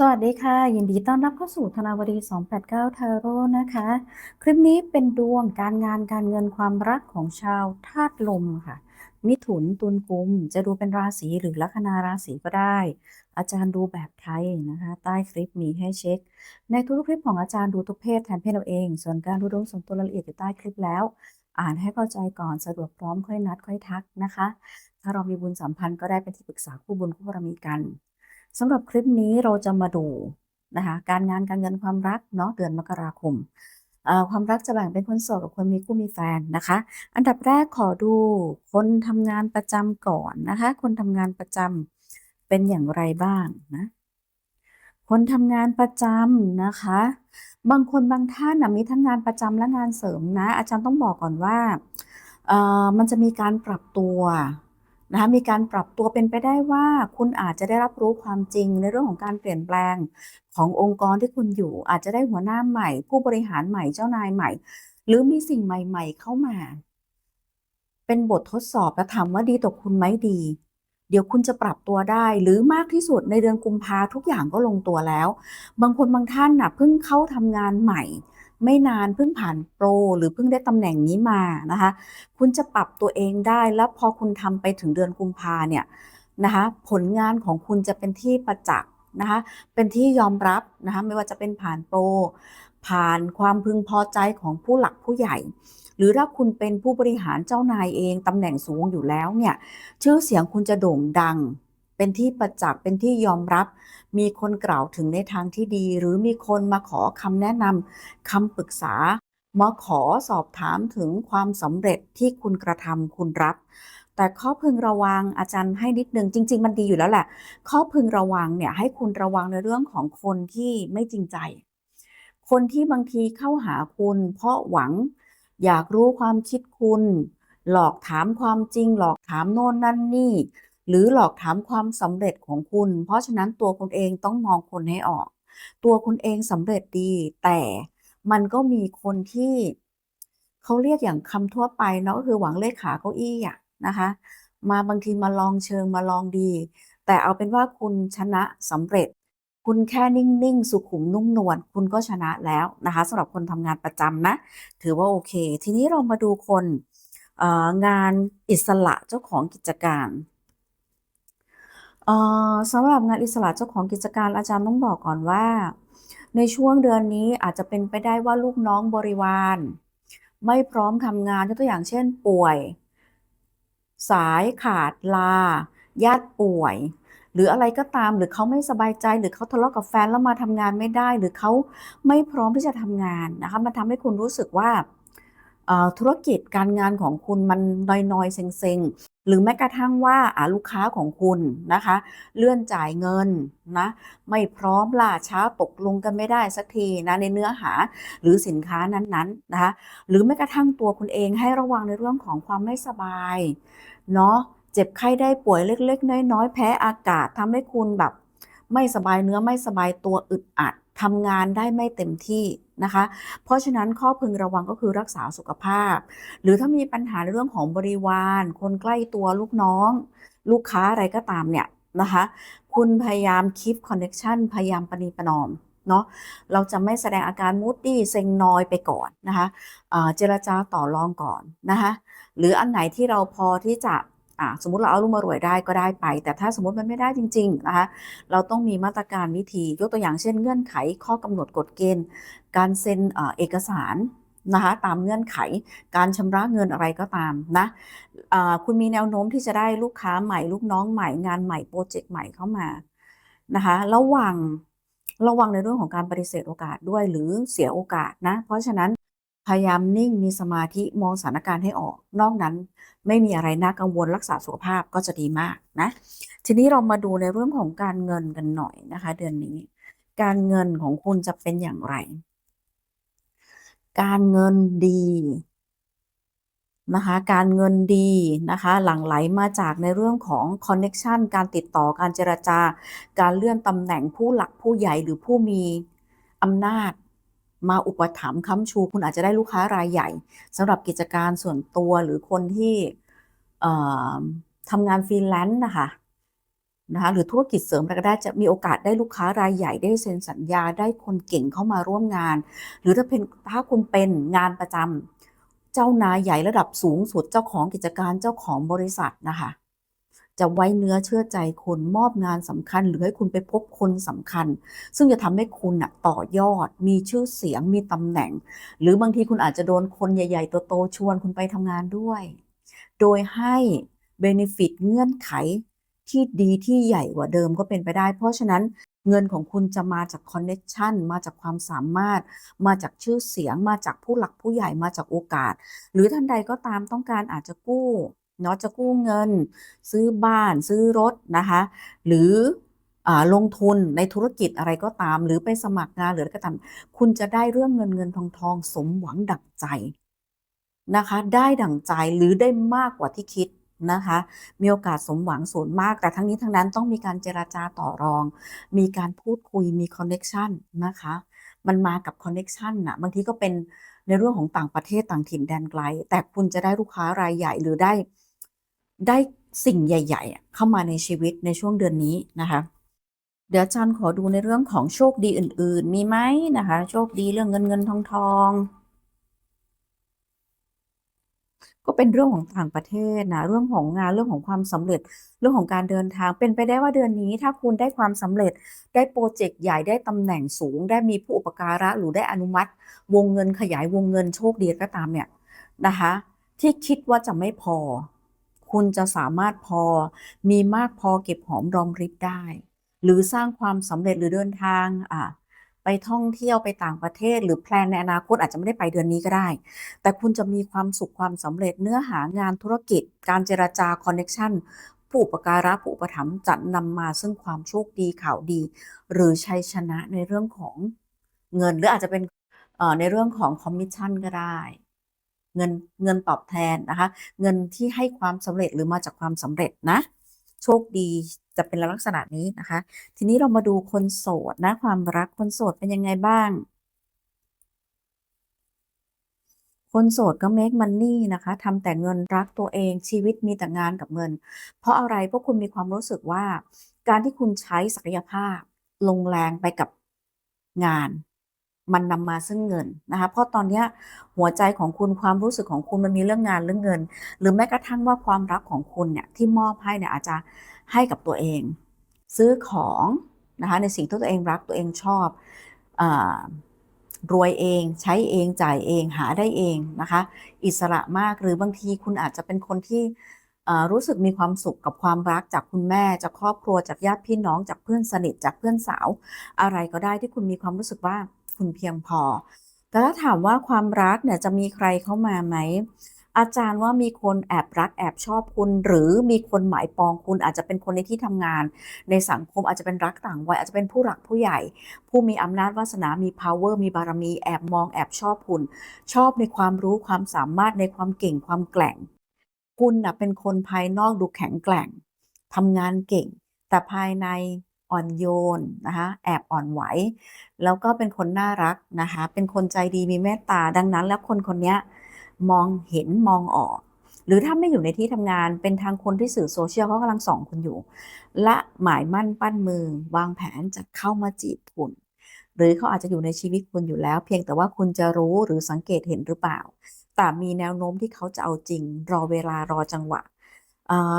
สวัสดีค่ะ ยินดีต้อนรับเข้าสู่ธนาวดี 289 ทาโร่นะคะ คลิปนี้เป็นดวงการงานการเงินความรักของชาวธาตุลมค่ะ มิถุนตุลกุม จะดูเป็นราศีหรือลัคนาราศีก็ได้ อาจารย์ดูแบบไทยนะคะ ใต้คลิปมีให้เช็ค ในทุกคลิปของอาจารย์ดูทุกเพศแทนเพศเราเอง ส่วนการดูดวงส่วนตัวรายละเอียดอยู่ใต้คลิปแล้ว อ่านให้เข้าใจก่อนสะดวกพร้อมค่อยนัดค่อยทักนะคะ ถ้าเรามีบุญสัมพันธ์ก็ได้เป็นที่ปรึกษาคู่บุญคู่บารมีกัน สำหรับคลิปนี้เราจะมาดูนะคะการงานการเงินความรักเนาะเดือนมกราคมความรักจะแบ่งเป็นคนโสดกับคนมีคู่มีแฟนนะคะ อันดับแรกขอดูคนทำงานประจำก่อนนะคะ คนทำงานประจำเป็นอย่างไรบ้างนะคนทำงานประจำนะคะ บางคนบางท่านนะมีทั้งงานประจำและงานเสริมนะ อาจารย์ต้องบอกก่อนว่ามันจะมีการปรับตัว นะคะมีการปรับตัวเป็นไปได้ว่าคุณอาจจะได้รับรู้ความจริงในเรื่องของการเปลี่ยนแปลงขององค์กรที่คุณอยู่ อาจจะได้หัวหน้าใหม่ ผู้บริหารใหม่เจ้านายใหม่ หรือมีสิ่งใหม่ ๆ เข้ามา เป็นบททดสอบแล้วถามว่าดีต่อคุณไหมดี เดี๋ยวคุณจะปรับตัวได้ หรือมากที่สุดในเดือนกุมภาทุกอย่างก็ลงตัวแล้ว บางคนบางท่านน่ะเพิ่งเข้าทำงานใหม่ ไม่นานเพิ่งผ่านโปรหรือเพิ่งได้ตำแหน่งนี้มานะคะ คุณจะปรับตัวเองได้แล้วพอคุณทำไปถึงเดือนกุมภาเนี่ยนะคะผลงานของคุณจะเป็นที่ประจักษ์นะคะเป็นที่ยอมรับนะคะไม่ว่าจะเป็นผ่านโปรผ่านความพึงพอใจของผู้หลักผู้ใหญ่ หรือถ้าคุณเป็นผู้บริหารเจ้านายเองตำแหน่งสูงอยู่แล้วเนี่ยชื่อเสียงคุณจะโด่งดัง เป็นที่ประจักษ์เป็นที่ยอมรับ มีคนกล่าวถึงในทางที่ดี หรือมีคนมาขอคำแนะนำคำปรึกษา มาขอสอบถามถึงความสำเร็จที่คุณกระทำคุณรับ แต่ข้อพึงระวังอาจารย์ให้นิดนึงจริง ๆ มันดีอยู่แล้วแหละ ข้อพึงระวังเนี่ยให้คุณระวังในเรื่องของคนที่ไม่จริงใจ คนที่บางทีเข้าหาคุณ เพราะหวังอยากรู้ความคิดคุณ หลอกถามความจริง หลอกถามโน่นนั่นนี่ หรือหลอกถามความสำเร็จของคุณ เพราะฉะนั้นตัวคุณเองต้องมองคนให้ออก ตัวคุณเองสำเร็จดี แต่มันก็มีคนที่เขาเรียกอย่างคำทั่วไปเนาะก็คือหวังเลขขาเก้าอี้อะนะคะ มาบางทีมาลองเชิงมาลองดี แต่เอาเป็นว่าคุณชนะสำเร็จ คุณแค่นิ่ง ๆ สุขุมนุ่มนวลคุณก็ชนะแล้วนะคะสำหรับคนทำงานประจำนะ ถือว่าโอเค ทีนี้เรามาดูคนงานอิสระเจ้าของกิจการ สำหรับงานอิสระเจ้าของกิจการอาจารย์ต้องบอกก่อนว่า ในช่วงเดือนนี้อาจจะเป็นไปได้ว่าลูกน้องบริวาร ไม่พร้อมทำงานยกตัวอย่างเช่น ป่วย สายขาดลา ญาติป่วย หรืออะไรก็ตามหรือเขาไม่สบายใจหรือเขาทะเลาะกับแฟนแล้วมาทำงานไม่ได้ หรือเขาไม่พร้อมที่จะทำงานนะคะมันทำให้คุณรู้สึกว่าธุรกิจการงานของคุณมันนอยๆเซ็งๆ หรือแม้กระทั่งว่าลูกค้าของคุณนะคะ เลื่อนจ่ายเงินนะไม่พร้อมล่าช้าตกลงกันไม่ได้สักทีนะในเนื้อหาหรือสินค้านั้นๆนะคะหรือแม้กระทั่งตัวคุณเองให้ระวังในเรื่องของความไม่สบายเนาะเจ็บไข้ได้ป่วยเล็ก ๆ น้อยๆแพ้อากาศทำให้คุณแบบไม่สบายเนื้อไม่สบายตัวอึดอัด ทำงานได้ไม่เต็มที่นะคะ เพราะฉะนั้นข้อพึงระวังก็คือรักษาสุขภาพ หรือถ้ามีปัญหาในเรื่องของบริวาร คนใกล้ตัวลูกน้อง ลูกค้าอะไรก็ตามเนี่ยนะคะ คุณพยายามคีปคอนเน c ชันพยายามปณีประนอมเนาะเราจะไม่แสดงอาการมูดดี้เซ็งนอยไปก่อนนะคะเจรจาต่อรองก่อนนะคะหรืออันไหนที่เราพอที่จะ อ่าสมมติเราเอาลูกมารวยได้ก็ได้ไป แต่ถ้าสมมติมันไม่ได้จริงๆนะคะเราต้องมีมาตรการวิธียกตัวอย่างเช่นเงื่อนไขข้อกำหนดกฎเกณฑ์ การเซ็นเอกสารนะคะตามเงื่อนไขการชำระเงินอะไรก็ตามนะอ่าคุณมีแนวโน้มที่จะได้ลูกค้าใหม่ลูกน้องใหม่งานใหม่โปรเจกต์ใหม่เข้ามานะคะระวังระวังในเรื่องของการปฏิเสธโอกาสด้วยหรือเสียโอกาสนะ เพราะฉะนั้น พยายามนิ่งมีสมาธิมองสถานการณ์ให้ออก นอกนั้นไม่มีอะไรน่ากังวลรักษาสุขภาพก็จะดีมากนะ ทีนี้เรามาดูในเรื่องของการเงินกันหน่อยนะคะ เดือนนี้ การเงินของคุณจะเป็นอย่างไร การเงินดีนะคะการเงินดีนะคะหลั่งไหลมาจากในเรื่องของคอนเน็ชันการติดต่อการเจรจาการเลื่อนตำแหน่งผู้หลักผู้ใหญ่หรือผู้มีอำนาจ มาอุปถัมภ์ค้ำชู คุณอาจจะได้ลูกค้ารายใหญ่สำหรับกิจการส่วนตัวหรือคนที่ทำงานฟรีแลนซ์นะคะนะคะหรือธุรกิจเสริมอะไรก็ได้จะมีโอกาสได้ลูกค้ารายใหญ่ได้เซ็นสัญญาได้คนเก่งเข้ามาร่วมงาน หรือถ้าเป็นถ้าคุณเป็นงานประจำเจ้านายใหญ่ระดับสูงสุดเจ้าของกิจการเจ้าของบริษัทนะคะ จะไว้เนื้อเชื่อใจคนมอบงานสำคัญ หรือให้คุณไปพบคนสำคัญ ซึ่งจะทำให้คุณน่ะต่อยอด มีชื่อเสียงมีตำแหน่ง หรือบางทีคุณอาจจะโดนคนใหญ่ๆโตๆชวนคุณไปทำงานด้วย โดยให้เบนฟิตเงื่อนไขที่ดีที่ใหญ่กว่าเดิมก็เป็นไปได้ เพราะฉะนั้นเงินของคุณจะมาจากคอนเน็ชันมาจากความสามารถ มาจากชื่อเสียง มาจากผู้หลักผู้ใหญ่มาจากโอกาส หรือท่านใดก็ตามต้องการอาจจะกู้ เนาะจะกู้เงิน ซื้อบ้านซื้อรถนะคะ หรืออลงทุนในธุรกิจอะไรก็ตาม หรือไปสมัครงานหรืออะไรก็ตามคุณจะได้เรื่องเงินเงินทองทองสมหวังดั่งใจนะคะ ได้ดั่งใจหรือได้มากกว่าที่คิดนะคะ มีโอกาสสมหวังสูงมาก แต่ทั้งนี้ทั้งนั้นต้องมีการเจราจาต่อรอง มีการพูดคุยมีคอนเน็ชันนะคะ มันมากับคอนเน็ชันนะบางทีก็เป็นในเรื่องของต่างประเทศต่างถิ่นแดนไกล แต่คุณจะได้ลูกค้ารายใหญ่หรือได้ ได้สิ่งใหญ่ ๆ เข้ามาในชีวิตในช่วงเดือนนี้นะคะ เดี๋ยวอาจารย์ขอดูในเรื่องของโชคดีอื่น ๆ มีไหมนะคะ โชคดีเรื่องเงินเงินทองทองก็เป็นเรื่องของต่างประเทศนะเรื่องของงานเรื่องของความสำเร็จ เรื่องของการเดินทางเป็นไปได้ว่าเดือนนี้ ถ้าคุณได้ความสำเร็จ ได้โปรเจกต์ใหญ่ได้ตำแหน่งสูง ได้มีผู้อุปการะหรือได้อนุมัติ วงเงินขยายวงเงินโชคดีก็ตามเนี่ยนะคะ ที่คิดว่าจะไม่พอ คุณจะสามารถพอมีมากพอเก็บหอมรอมริบได้ หรือสร้างความสำเร็จหรือเดินทางอะไปท่องเที่ยวไปต่างประเทศ หรือแพลนในอนาคตอาจจะไม่ได้ไปเดือนนี้ก็ได้ แต่คุณจะมีความสุขความสำเร็จเนื้อหางานธุรกิจ การเจราจาคอนเน็ชันผู้อุปการะผู้อุปถัมภ์จะนำมาซึ่งความโชคดีข่าวดี หรือชัยชนะในเรื่องของเงินหรืออาจจะเป็นในเรื่องของคอมมิชชั่นก็ได้ เงินเงินตอบแทนนะคะ เงินที่ให้ความสำเร็จหรือมาจากความสำเร็จนะ โชคดีจะเป็นลักษณะนี้นะคะ ทีนี้เรามาดูคนโสดนะ ความรักคนโสดเป็นยังไงบ้าง คนโสดก็เมคมันนี่นะคะทำแต่เงินรักตัวเองชีวิตมีแต่งานกับเงิน เพราะอะไรเพราะคุณมีความรู้สึกว่า การที่คุณใช้ศักยภาพลงแรงไปกับงาน มันนำมาซึ่งเงินนะคะเพราะตอนนี้หัวใจของคุณความรู้สึกของคุณมันมีเรื่องงานเรื่องเงิน หรือแม้กระทั่งว่าความรักของคุณเนี่ยที่มอบให้เนี่ยอาจจะให้กับตัวเอง ซื้อของนะคะในสิ่งที่ตัวเองรักตัวเองชอบอรวยเองใช้เองจ่ายเองหาได้เองนะคะ อิสระมากหรือบางทีคุณอาจจะเป็นคนที่รู้สึกมีความสุขกับความรักจากคุณแม่ จากครอบครัวจากญาติพี่น้องจากเพื่อนสนิทจากเพื่อนสาว อะไรก็ได้ที่คุณมีความรู้สึกว่า คุณเพียงพอ แต่ถ้าถามว่าความรักเนี่ยจะมีใครเข้ามาไหม อาจารย์ว่ามีคนแอบรักแอบชอบคุณ หรือมีคนหมายปองคุณอาจจะเป็นคนในที่ทำงาน ในสังคมอาจจะเป็นรักต่างวัยอาจจะเป็นผู้หลักผู้ใหญ่ ผู้มีอำนาจวาสนา มี power มีบารมีแอบมองแอบชอบคุณ ชอบในความรู้ความสามารถในความเก่งความแกร่ง คุณนะเป็นคนภายนอกดูแข็งแกร่งทำงานเก่ง แต่ภายใน อ่อนโยนนะคะแอบอ่อนไหว แล้วก็เป็นคนน่ารักนะคะเป็นคนใจดีมีเมตตาดังนั้น แล้วคนคนนี้มองเห็นมองออก หรือถ้าไม่อยู่ในที่ทำงานเป็นทางคนที่สื่อโซเชียลเขากำลังส่องคุณอยู่ และหมายมั่นปั้นมือวางแผนจะเข้ามาจีบคุณ หรือเขาอาจจะอยู่ในชีวิตคุณอยู่แล้ว เพียงแต่ว่าคุณจะรู้หรือสังเกตเห็นหรือเปล่า แต่มีแนวโน้มที่เขาจะเอาจริง รอเวลารอจังหวะ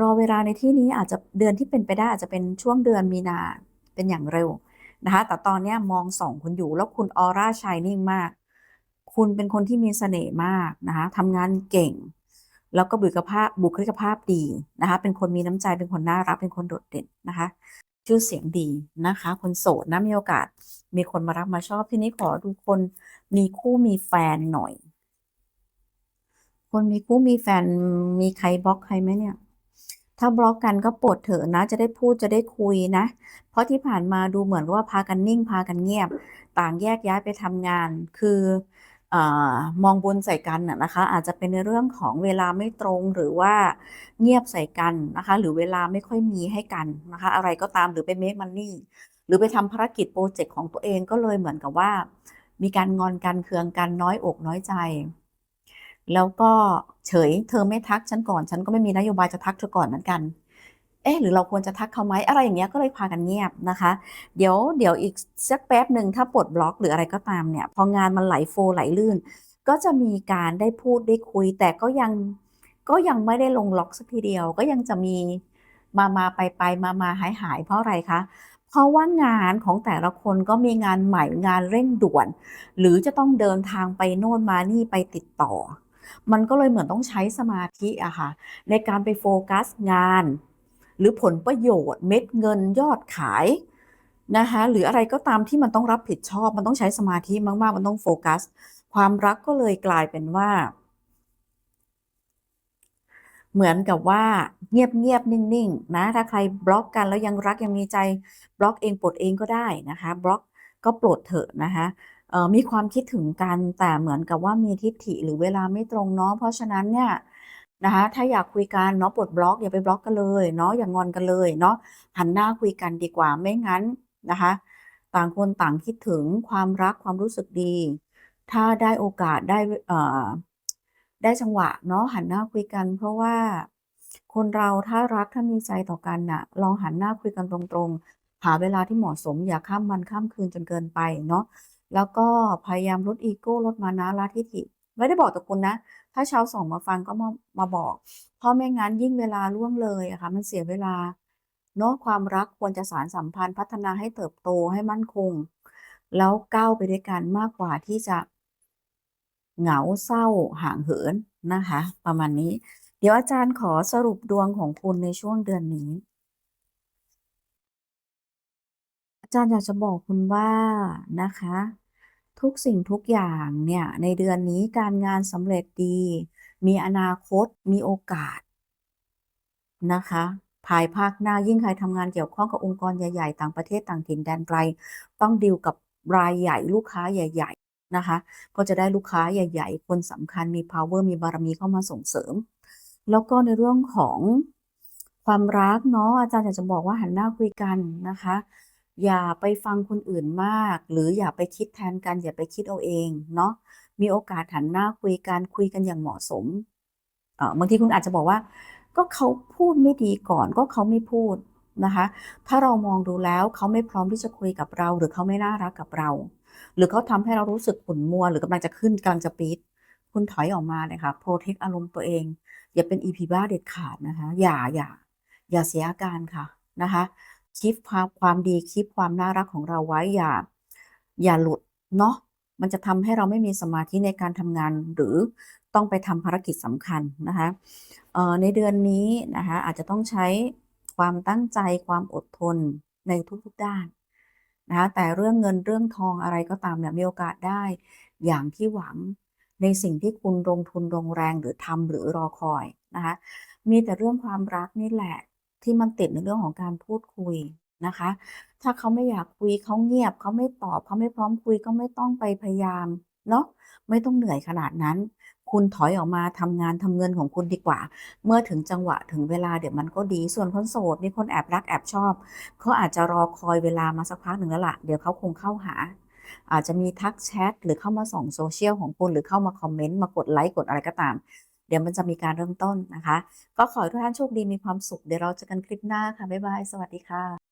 รอเวลาในที่นี้อาจจะเดือนที่เป็นไปได้อาจจะเป็นช่วงเดือนมีนาเป็นอย่างเร็วนะคะแต่ตอนนี้มองส่องคุณอยู่แล้วคุณออร่าชายนิ่งมาก คุณเป็นคนที่มีเสน่ห์มากนะคะทำงานเก่ง แล้วก็บุคลิกภาพบุคลิกภาพดีนะคะ เป็นคนมีน้ำใจเป็นคนน่ารักเป็นคนโดดเด่นนะคะ ชื่อเสียงดีนะคะ คนโสดนะมีโอกาส มีคนมารักมาชอบที่นี้ขอดูคนมีคู่มีแฟนหน่อย คนมีคู่มีแฟนมีใครบล็อกใครไหมเนี่ย ถ้าบล็อกกันก็ปวดเถอะนะ จะได้พูดจะได้คุยนะ เพราะที่ผ่านมาดูเหมือนว่าพากันนิ่งพากันเงียบ ต่างแยกย้ายไปทำงาน คืออมองบนใส่กันนะคะ อาจจะเป็นในเรื่องของเวลาไม่ตรงหรือว่าเงียบใส่กันนะคะ หรือเวลาไม่ค่อยมีให้กันนะคะ อะไรก็ตามหรือไปเมคมันนี่หรือไปทำภารกิจโปรเจกต์ของตัวเองก็เลยเหมือนกับว่า มีการงอนกันเคืองกันน้อยอกน้อยใจ แล้วก็เฉยเธอไม่ทักฉันก่อน ฉันก็ไม่มีนโยบายจะทักเธอก่อนเหมือนกัน เอ๊ะหรือเราควรจะทักเขาไหมอะไรอย่างเงี้ยก็เลยพากันเงียบนะคะ เดี๋ยวเดี๋ยวอีกสักแป๊บหนึ่งถ้าปลดบล็อกหรืออะไรก็ตามเนี่ย พองานมันไหลโฟลว์ไหลลื่น ก็จะมีการได้พูดได้คุย แต่ก็ยังก็ยังไม่ได้ลงล็อกสักทีเดียว ก็ยังจะมีมามาไปไปมามาหายหายเพราะอะไรคะเพราะว่างานของแต่ละคนก็มีงานใหม่งานเร่งด่วน หรือจะต้องเดินทางไปโน่นมานี่ไปติดต่อ มันก็เลยเหมือนต้องใช้สมาธิอะค่ะ ในการไปโฟกัสงาน หรือผลประโยชน์เม็ดเงินยอดขายนะคะหรืออะไรก็ตามที่มันต้องรับผิดชอบ มันต้องใช้สมาธิมาก ๆ มันต้องโฟกัส ความรักก็เลยกลายเป็นว่า เหมือนกับว่าเงียบเงียบนิ่ง ๆ นะ ถ้าใครบล็อกกันแล้วยังรักยังมีใจบล็อกเองปลดเองก็ได้นะคะ บล็อกก็ปลดเถอะนะคะ มีความคิดถึงกันแต่เหมือนกับว่ามีทิฐิหรือเวลาไม่ตรงเนาะเพราะฉะนั้นเนี่ยนะคะถ้าอยากคุยกันเนาะปลดบล็อกอย่าไปบล็อกกันเลยเนาะอย่างอนกันเลยเนาะหันหน้าคุยกันดีกว่าไม่งั้นนะคะ ต่างคนต่างคิดถึงความรักความรู้สึกดี ถ้าได้โอกาสได้เอ่อได้จังหวะเนาะหันหน้าคุยกัน เพราะว่าคนเราถ้ารักถ้ามีใจต่อกันน่ะลองหันหน้าคุยกันตรงๆ หาเวลาที่เหมาะสมอย่าข้ามวันข้ามคืนจนเกินไปเนาะ แล้วก็พยายามลดอีโก้ลดมานะละทิฐิ ไม่ได้บอกแต่คุณนะ ถ้าชาวสองมาฟังก็มามาบอก เพราะไม่งั้นยิ่งเวลาล่วงเลยอะค่ะมันเสียเวลาเนาะความรักควรจะสานสัมพันธ์พัฒนาให้เติบโตให้มั่นคง แล้วก้าวไปด้วยกันมากกว่าที่จะเหงาเศร้าห่างเหินนะคะ ประมาณนี้ เดี๋ยวอาจารย์ขอสรุปดวงของคุณในช่วงเดือนนี้ อาจารย์อยากจะบอกคุณว่านะคะ ทุกสิ่งทุกอย่างเนี่ย ในเดือนนี้การงานสำเร็จดี มีอนาคตมีโอกาสนะคะ ภายภาคหน้ายิ่งใครทำงานเกี่ยวข้องกับองค์กรใหญ่ๆ ต่างประเทศต่างถิ่นแดนไกล ต้องดีลกับรายใหญ่ลูกค้าใหญ่ ๆนะคะ ก็จะได้ลูกค้าใหญ่ ๆ คนสำคัญมี power มีบารมีเข้ามาส่งเสริม แล้วก็ในเรื่องของความรักเนาะอาจารย์อยากจะบอกว่าหันหน้าคุยกันนะคะ อย่าไปฟังคนอื่นมาก หรืออย่าไปคิดแทนกัน อย่าไปคิดเอาเองเนาะมีโอกาสหันหน้าคุยกันคุยกันอย่างเหมาะสมเออบางทีคุณอาจจะบอกว่า ก็เขาพูดไม่ดีก่อนก็เขาไม่พูดนะคะ ถ้าเรามองดูแล้วเขาไม่พร้อมที่จะคุยกับเรา หรือเขาไม่น่ารักกับเรา หรือเขาทำให้เรารู้สึกขุ่นมัว หรือกำลังจะขึ้นกำลังจะปีดคุณถอยออกมาเลยค่ะโปรเทคอารมณ์ตัวเอง อย่าเป็นอีพีบ้าเด็ดขาดนะคะ อย่าอย่าอย่าเสียอาการค่ะนะคะ คีปความความดีคีปความน่ารักของเราไว้อย่า อย่าหลุดเนาะมันจะทำให้เราไม่มีสมาธิในการทำงานหรือต้องไปทำภารกิจสำคัญนะคะในเดือนนี้นะคะอาจจะต้องใช้ความตั้งใจความอดทนในทุกๆด้านนะคะแต่เรื่องเงินเรื่องทองอะไรก็ตามเนี่ยมีโอกาสได้ อย่างที่หวังในสิ่งที่คุณลงทุนลงแรงหรือทำหรือรอคอยนะคะมีแต่เรื่องความรักนี่แหละ ที่มันติดในเรื่องของการพูดคุยนะคะ ถ้าเขาไม่อยากคุยเขาเงียบเขาไม่ตอบเขาไม่พร้อมคุยก็ไม่ต้องไปพยายามเนาะไม่ต้องเหนื่อยขนาดนั้น คุณถอยออกมาทำงานทำเงินของคุณดีกว่า เมื่อถึงจังหวะถึงเวลาเดี๋ยวมันก็ดีส่วนคนโสดมีคนแอบรักแอบชอบเขาอาจจะรอคอยเวลามาสักพักหนึ่งแล้วล่ะเดี๋ยวเขาคงเข้าหา อาจจะมีทักแชทหรือเข้ามาส่องโซเชียลของคุณหรือเข้ามาคอมเมนต์มากดไลค์กดอะไรก็ตาม เดี๋ยวมันจะมีการเริ่มต้นนะคะ ก็ขอให้ทุกท่านโชคดีมีความสุข เดี๋ยวเราเจอกันคลิปหน้าค่ะ บ๊ายบาย สวัสดีค่ะ